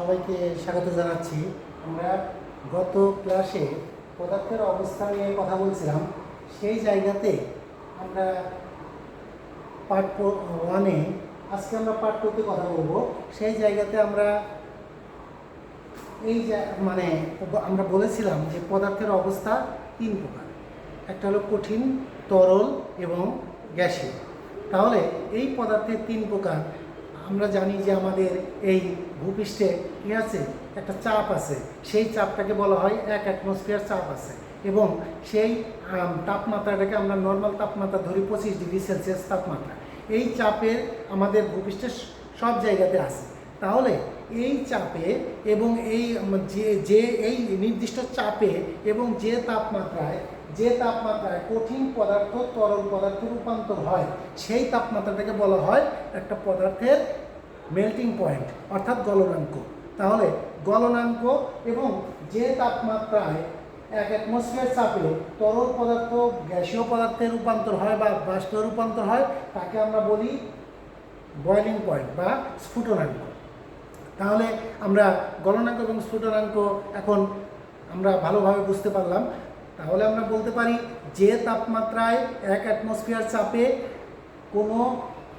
সবাইকে স্বাগত জানাচ্ছি। আমরা গত ক্লাসে পদার্থের অবস্থা নিয়ে কথা বলছিলাম। সেই জায়গাতে আমরা পার্ট ওয়ানে আজকে আমরা পার্ট টুতে কথা বলব। সেই জায়গাতে আমরা এই মানে আমরা বলেছিলাম যে পদার্থের অবস্থা তিন প্রকার। একটা হলো কঠিন, তরল এবং গ্যাসীয়। তাহলে এই পদার্থের তিন প্রকার আমরা জানি যে আমাদের এই ভূপৃষ্ঠে কী আছে? একটা চাপ আছে। সেই চাপটাকে বলা হয় এক অ্যাটমসফিয়ার চাপ আছে। এবং সেই তাপমাত্রাটাকে আমরা নর্মাল তাপমাত্রা ধরি পঁচিশ ডিগ্রি সেলসিয়াস তাপমাত্রা। এই চাপের আমাদের ভূপৃষ্ঠের সব জায়গাতে আছে। তাহলে এই চাপে এবং এই, যে যে এই নির্দিষ্ট চাপে এবং যে তাপমাত্রায় যে তাপমাত্রায় কঠিন পদার্থ তরল পদার্থ রূপান্তর হয়, সেই তাপমাত্রাটাকে বলা হয় একটা পদার্থের মেল্টিং পয়েন্ট অর্থাৎ গলনাঙ্ক। তাহলে গলনাঙ্ক এবং যে তাপমাত্রায় এক অ্যাটমসফিয়ার চাপে তরল পদার্থ গ্যাসীয় পদার্থে রূপান্তর হয় বা বাষ্প রূপান্তর হয়, তাকে আমরা বলি বয়লিং পয়েন্ট বা স্ফুটনাঙ্ক। তাহলে আমরা গলনাঙ্ক এবং স্ফুটনাঙ্ক এখন আমরা ভালোভাবে বুঝতে পারলাম। তাহলে আমরা বলতে পারি যে তাপমাত্রায় এক অ্যাটমসফিয়ার চাপে কোনো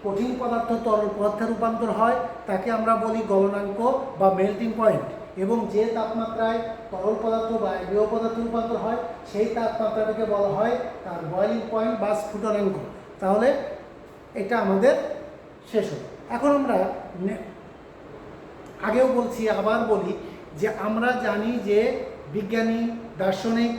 কঠিন পদার্থ তরল পদার্থে রূপান্তর হয়, তাকে আমরা বলি গলনাঙ্ক বা মেল্টিং পয়েন্ট এবং যে তাপমাত্রায় তরল পদার্থ বা গৃহ পদার্থ রূপান্তর হয়, সেই তাপমাত্রাটাকে বলা হয় তার বয়লিং পয়েন্ট বা স্ফুটনাঙ্ক। তাহলে এটা আমাদের শেষ হলো। এখন আমরা আগেও বলছি, আবার বলি যে আমরা জানি যে বিজ্ঞানী, দার্শনিক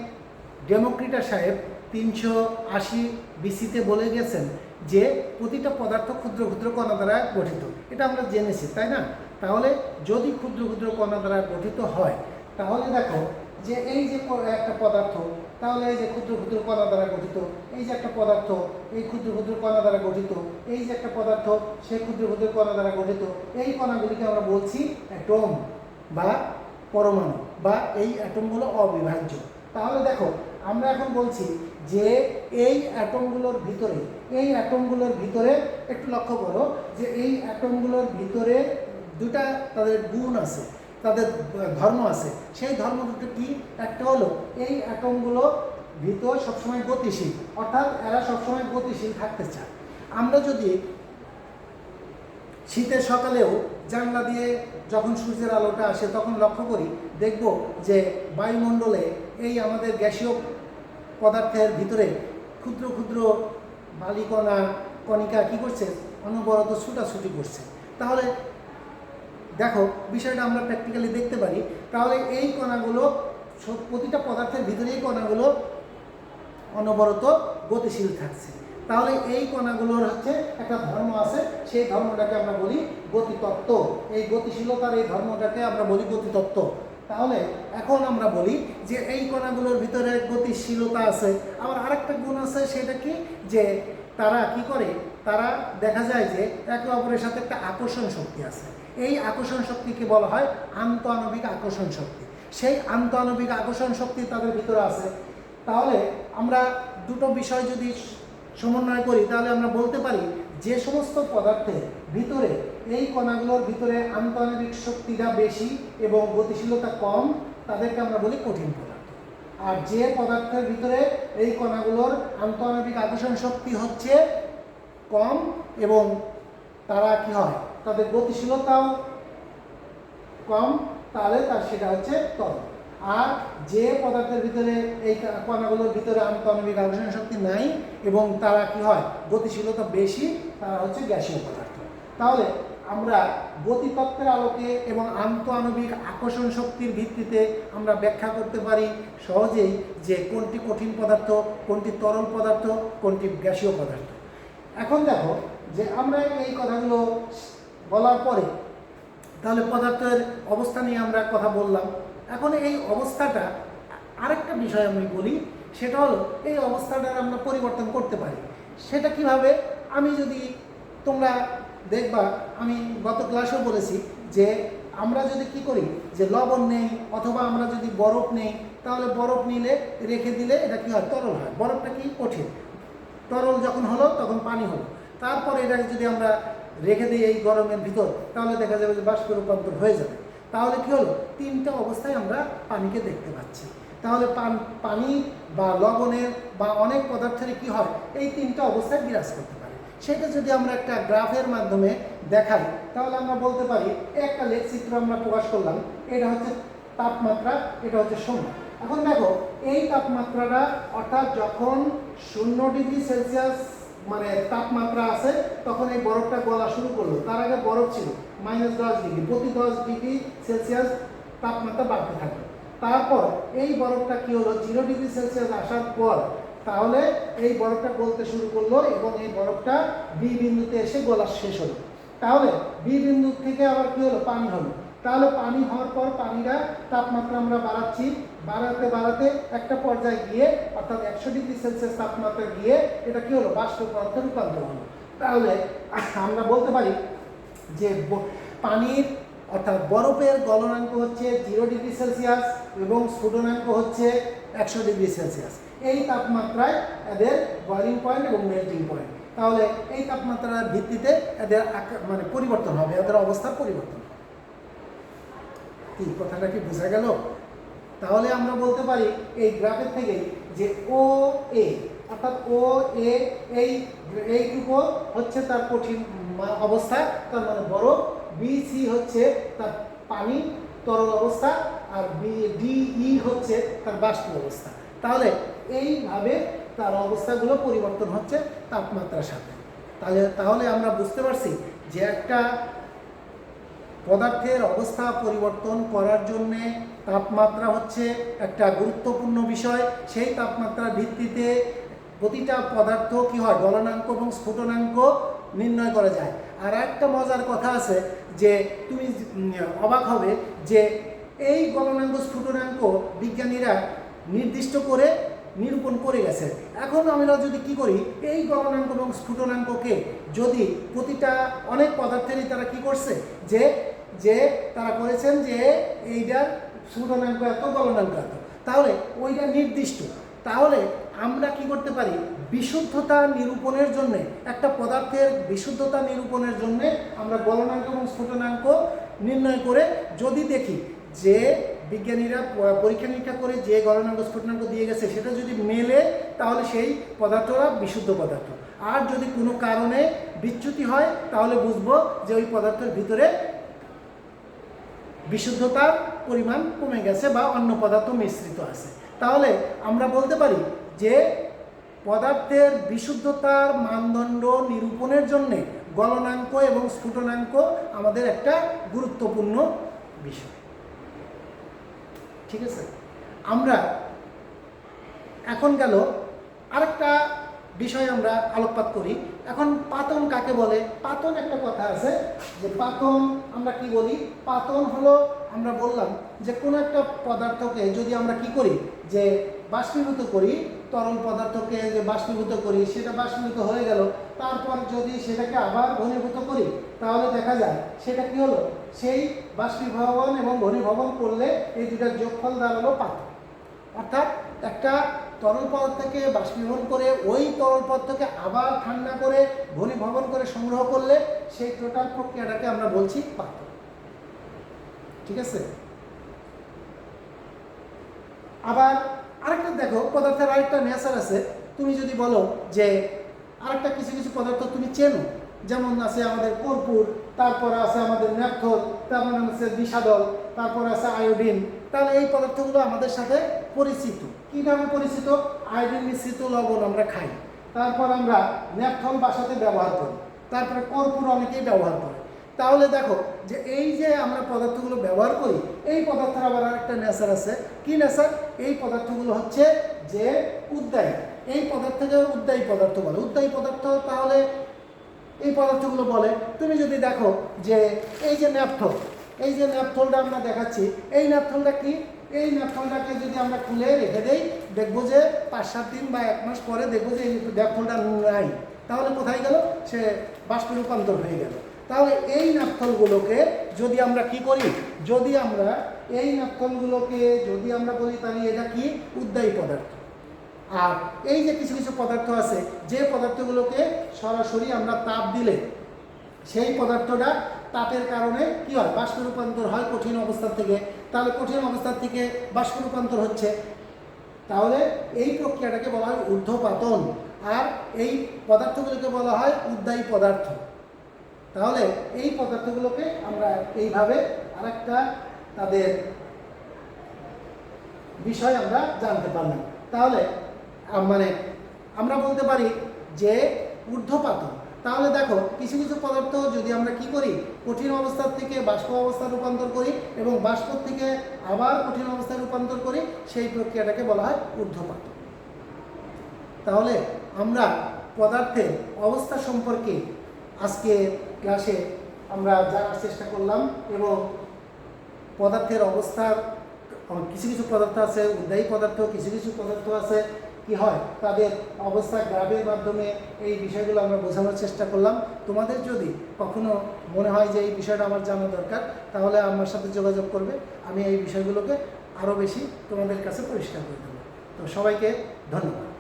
ডেমোক্রিটা সাহেব তিনশো আশি বিসিতে বলে গেছেন যে প্রতিটা পদার্থ ক্ষুদ্র ক্ষুদ্র কণা দ্বারা গঠিত। এটা আমরা জেনেছি, তাই না? তাহলে যদি ক্ষুদ্র ক্ষুদ্র কণা দ্বারা গঠিত হয়, তাহলে দেখো যে এই যে একটা পদার্থ, তাহলে এই যে ক্ষুদ্র ক্ষুদ্র কণা দ্বারা গঠিত, এই যে একটা পদার্থ, এই ক্ষুদ্র ক্ষুদ্র কণা দ্বারা গঠিত, এই যে একটা পদার্থ, সেই ক্ষুদ্র ক্ষুদ্র কণা দ্বারা গঠিত, এই কণাগুলিকে আমরা বলছি অ্যাটম বা পরমাণু বা এই অ্যাটমগুলো অবিভাজ্য। তাহলে দেখো আমরা এখন বলছি যে এই অ্যাটমগুলোর ভিতরে, এই অ্যাটমগুলোর ভিতরে একটু লক্ষ্য করো যে এই অ্যাটমগুলোর ভিতরে দুটা তাদের গুণ আছে, তাদের ধর্ম আছে। সেই ধর্ম দুটো কি? একটা হলো এই অ্যাটমগুলো ভিতর সবসময় গতিশীল, অর্থাৎ এরা সবসময় গতিশীল থাকতে চায়। আমরা যদি শীতের সকালেও জানলা দিয়ে যখন সূর্যের আলোটা আসে, তখন লক্ষ্য করি, দেখব যে বায়ুমণ্ডলে এই আমাদের গ্যাসীয় পদার্থের ভিতরে ক্ষুদ্র ক্ষুদ্র বালিকণা, কণিকা কী করছে? অনবরত ছুটাছুটি করছে। তাহলে দেখো, বিষয়টা আমরা প্র্যাকটিক্যালি দেখতে পারি। তাহলে এই কণাগুলো প্রতিটা পদার্থের ভিতরে এই কণাগুলো অনবরত গতিশীল থাকছে। তাহলে এই কণাগুলোর হচ্ছে একটা ধর্ম আছে, সেই ধর্মটাকে আমরা বলি গতিতত্ত্ব। এই গতিশীলতার এই ধর্মটাকে আমরা বলি গতিতত্ত্ব। তাহলে এখন আমরা বলি যে এই কণাগুলোর ভিতরে গতিশীলতা আছে। আবার আরেকটা গুণ আছে, সেটা কি? যে তারা কি করে? তারা দেখা যায় যে একে অপরের সাথে একটা আকর্ষণ শক্তি আছে। এই আকর্ষণ শক্তিকে বলা হয় আন্তঃআণবিক আকর্ষণ শক্তি। সেই আন্তঃআণবিক আকর্ষণ শক্তি তাদের ভিতরে আছে। তাহলে আমরা দুটো বিষয় যদি সমন্বয় করি, তাহলে আমরা বলতে পারি যে সমস্ত পদার্থের ভিতরে এই কণাগুলোর ভিতরে আন্তঃআণবিক শক্তিটা বেশি এবং গতিশীলতা কম, তাদেরকে আমরা বলি কঠিন পদার্থ। আর যে পদার্থের ভিতরে এই কণাগুলোর আন্তঃআণবিক আকর্ষণ শক্তি হচ্ছে কম এবং তারা কি হয়? তাদের গতিশীলতাও কম, তাহলে তার সেটা হচ্ছে তরল। আর যে পদার্থের ভিতরে এই কণাগুলোর ভিতরে আন্তঃআণবিক আকর্ষণ শক্তি নাই এবং তারা কি হয়? গতিশীলতা বেশি, তারা হচ্ছে গ্যাসীয় পদার্থ। তাহলে আমরা গতিতত্ত্বের আলোকে এবং আন্তঃআণবিক আকর্ষণ শক্তির ভিত্তিতে আমরা ব্যাখ্যা করতে পারি সহজেই যে কোনটি কঠিন পদার্থ, কোনটি তরল পদার্থ, কোনটি গ্যাসীয় পদার্থ। এখন দেখো যে আমরা এই কথাগুলো বলার পরে তাহলে পদার্থের অবস্থা নিয়ে আমরা কথা বললাম। এখন এই অবস্থাটা আরেকটা বিষয় আমি বলি, সেটা হলো এই অবস্থাটার আমরা পরিবর্তন করতে পারি। সেটা কীভাবে? আমি যদি তোমরা দেখবা, আমি গত ক্লাসেও বলেছি যে আমরা যদি কি করি, যে লবণ নেই অথবা আমরা যদি বরফ নেই, তাহলে বরফ নিলে রেখে দিলে এটা কি হয়? তরল হয়। বরফটা কি? কঠিন। তরল যখন হলো, তখন পানি হলো। তারপরে এটাকে যদি আমরা রেখে দিই এই গরমের ভিতর, তাহলে দেখা যাবে যে বাষ্প রূপান্তর হয়ে যাবে। তাহলে কি হলো? তিনটা অবস্থায় আমরা পানিকে দেখতে পাচ্ছি। তাহলে পান, পানি বা লবণের বা অনেক পদার্থের কি হয়? এই তিনটা অবস্থায় বিরাজ করতে পারে। সেটা যদি আমরা একটা গ্রাফের মাধ্যমে দেখাই, তাহলে আমরা বলতে পারি, একটা লেখচিত্র আমরা প্রকাশ করলাম, এটা হচ্ছে তাপমাত্রা, এটা হচ্ছে সময় এখন দেখো, এই তাপমাত্রাটা অর্থাৎ যখন শূন্য ডিগ্রি সেলসিয়াস মানে তাপমাত্রা আছে, তখন এই বরফটা গলা শুরু করল। তার আগে বরফ ছিল মাইনাস দশ ডিগ্রি প্রতি দশ ডিগ্রি সেলসিয়াস তাপমাত্রা বাড়তে থাকবে তারপর এই বরফটা কি হলো? জিরো ডিগ্রি সেলসিয়াস আসার পর তাহলে এই বরফটা গলতে শুরু করল এবং এই বরফটা বি বিন্দুতে এসে গলা শেষ হলো। তাহলে বি বিন্দু থেকে আবার কি হলো? পানি হলো। তাহলে পানি হওয়ার পর পানিটা তাপমাত্রা আমরা বাড়াচ্ছি। বাড়াতে বাড়াতে একটা পর্যায়ে গিয়ে, অর্থাৎ একশো ডিগ্রি সেলসিয়াস তাপমাত্রা গিয়ে এটা কি হলো? বাষ্প রূপান্তর হলো। তাহলে আমরা বলতে পারি যে পানির, অর্থাৎ বরফের গলনাঙ্ক হচ্ছে জিরো ডিগ্রি সেলসিয়াস এবং স্ফুটনাঙ্ক হচ্ছে একশো ডিগ্রি সেলসিয়াস। এই তাপমাত্রায় এদের বয়লিং পয়েন্ট এবং মেল্টিং পয়েন্ট তাহলে এই তাপমাত্রার ভিত্তিতে এদের মানে পরিবর্তন হবে, এদের অবস্থার পরিবর্তন। কি কথাটা কি বোঝা গেল? তাহলে আমরা বলতে পারি এই গ্রাফের থেকে যে ও এ, অর্থাৎ ও এ, এই, এইটুকু হচ্ছে তার কঠিন অবস্থা, তার মানে বরফ বি সি হচ্ছে তার পানি, তরল অবস্থা, আর বি ডি ই হচ্ছে তার বাষ্প অবস্থা। তাহলে এইভাবে তার অবস্থাগুলো পরিবর্তন হচ্ছে তাপমাত্রার সাথে। তাহলে তাহলে আমরা বুঝতে পারছি যে একটা পদার্থের অবস্থা পরিবর্তন করার জন্যে তাপমাত্রা হচ্ছে একটা গুরুত্বপূর্ণ বিষয়। সেই তাপমাত্রার ভিত্তিতে প্রতিটা পদার্থ কি হয়, গলনাঙ্ক এবং স্ফুটনাঙ্ক নির্ণয় করা যায়। আর একটা মজার কথা আছে যে, তুমি অবাক হবে যে, এই গলনাঙ্ক, স্ফুটনাঙ্ক বিজ্ঞানীরা নির্দিষ্ট করে নিরূপণ করে গেছে। এখন আমরা যদি কি করি, এই গলনাঙ্ক এবং স্ফুটনাঙ্ককে যদি প্রতিটা অনেক পদার্থেরই তারা কি করছে, যে যে তারা করেছেন যে এইটার স্ফুটনাঙ্ক এত গলনাঙ্ক এত। তাহলে ওইটা নির্দিষ্ট। তাহলে আমরা কি করতে পারি? বিশুদ্ধতা নিরূপণের জন্য, একটা পদার্থের বিশুদ্ধতা নিরূপণের জন্য আমরা গলনাঙ্ক এবং স্ফুটনাঙ্ক নির্ণয় করে যদি দেখি যে বিজ্ঞানীরা পরীক্ষা নিরীক্ষা করে যে গলনাঙ্ক স্ফুটনাঙ্ক দিয়ে গেছে, সেটা যদি মেলে, তাহলে সেই পদার্থটা বিশুদ্ধ পদার্থ। আর যদি কোনো কারণে বিচ্যুতি হয়, তাহলে বুঝব যে ওই পদার্থের ভিতরে বিশুদ্ধতার পরিমাণ কমে গেছে বা অন্য পদার্থ মিশ্রিত আছে। তাহলে আমরা বলতে পারি যে পদার্থের বিশুদ্ধতার মানদণ্ড নিরূপণের জন্যে গলনাঙ্ক এবং স্ফুটনাঙ্ক আমাদের একটা গুরুত্বপূর্ণ বিষয়। ঠিক আছে? আমরা এখন গেল আরেকটা বিষয় আমরা আলোকপাত করি। এখন পাতন কাকে বলে? পাতন একটা কথা আছে যে পাতন আমরা কি বলি? পাতন হলো আমরা বললাম যে কোনো একটা পদার্থকে যদি আমরা কি করি? যে বাষ্পীভূত করি, তরল পদার্থকে যে বাষ্পীভূত করি, সেটা বাষ্পীভূত হয়ে গেল। তারপর যদি সেটাকে আবার ঘনীভূত করি, তাহলে দেখা যায় সেটা কি হলো? সেই বাষ্পীভবন এবং ঘনীভবন করলে এই দুটার যোগফল দাঁড়াল পাতন। অর্থাৎ একটা তরল পদার্থকে বাষ্পীভবন করে ওই তরল পদার্থকে আবার ঠান্ডা করে ঘনীভবন করে সংগ্রহ করলে সেই টোটাল প্রক্রিয়াটাকে আমরা বলছি পাতন ঠিক আছে? আবার আরেকটা দেখো, পদার্থের আরেকটা নেচার আছে। তুমি যদি বলো যে আরেকটা কিছু কিছু পদার্থ তুমি চেনো, যেমন আছে আমাদের কর্পূর, তারপর আছে আমাদের ন্যাপথল তারপর আছে বিষাদল, তারপর আছে আয়োডিন তাহলে এই পদার্থগুলো আমাদের সাথে পরিচিত। কী নামে পরিচিত? আয়োডিন মিশ্রিত লবণ আমরা খাই। তারপর আমরা ন্যাপথল বাসাতে ব্যবহার করি। তারপরে কর্পূর অনেকেই ব্যবহার করে। তাহলে দেখো যে এই যে আমরা পদার্থগুলো ব্যবহার করি, এই পদার্থের আবার আরেকটা নেচার আছে। কি নেচার এই পদার্থগুলো হচ্ছে যে উদ্দায়ী। এই পদার্থকে উদ্দায়ী পদার্থ বলে। উদ্দায়ী পদার্থ তাহলে এই পদার্থগুলো বলে। তুমি যদি দেখো যে এই যে ন্যাপথল, এই যে ন্যাপথলটা আমরা দেখাচ্ছি, এই ন্যাপথলটা কি? এই ন্যাপথলটাকে যদি আমরা খুলে রেখে দেই, দেখব যে পাঁচ, সাত দিন বা এক মাস পরে দেখব যে এই ন্যাপথলটা নাই। তাহলে কোথায় গেল? সে বাষ্পে রূপান্তর হয়ে গেল। তাহলে এই নাপথলগুলোকে যদি আমরা কি করি? যদি আমরা এই নাপথলগুলোকে যদি আমরা বলি, তাহলে এটা কি? উদ্দায়ী পদার্থ। আর এই যে কিছু কিছু পদার্থ আছে, যে পদার্থগুলোকে সরাসরি আমরা তাপ দিলে, সেই পদার্থটা তাপের কারণে কি হয়? বাষ্প রূপান্তর হয় কঠিন অবস্থা থেকে। তাহলে কঠিন অবস্থার থেকে বাষ্প রূপান্তর হচ্ছে। তাহলে এই প্রক্রিয়াটাকে বলা হয় ঊর্ধ্বপাতন। আর এই পদার্থগুলোকে বলা হয় উদ্দায়ী পদার্থ। তাহলে এই পদার্থগুলোকে আমরা এইভাবে আরেকটা তাদের বিষয় আমরা জানতে পারলাম। তাহলে মানে আমরা বলতে পারি যে ঊর্ধ্বপাতন তাহলে দেখো কিছু কিছু পদার্থ যদি আমরা কি করি? কঠিন অবস্থার থেকে বাষ্প অবস্থা রূপান্তর করি এবং বাষ্প থেকে আবার কঠিন অবস্থায় রূপান্তর করি সেই প্রক্রিয়াটাকে বলা হয় ঊর্ধ্বপাত। তাহলে আমরা পদার্থের অবস্থা সম্পর্কে আজকে ক্লাসে আমরা জানার চেষ্টা করলাম এবং পদার্থের অবস্থার আহ, কিছু কিছু পদার্থ আছে উদ্যায়ী পদার্থ কিছু কিছু পদার্থ আছে কি হয়? তাদের অবস্থা গ্রাফের মাধ্যমে এই বিষয়গুলো আমরা বোঝানোর চেষ্টা করলাম। তোমাদের যদি কখনো মনে হয় যে এই বিষয়টা আমার জানা দরকার, তাহলে আমার সাথে যোগাযোগ করবে। আমি এই বিষয়গুলোকে আরও বেশি তোমাদের কাছে পরিষ্কার করে দেবো। তো সবাইকে ধন্যবাদ।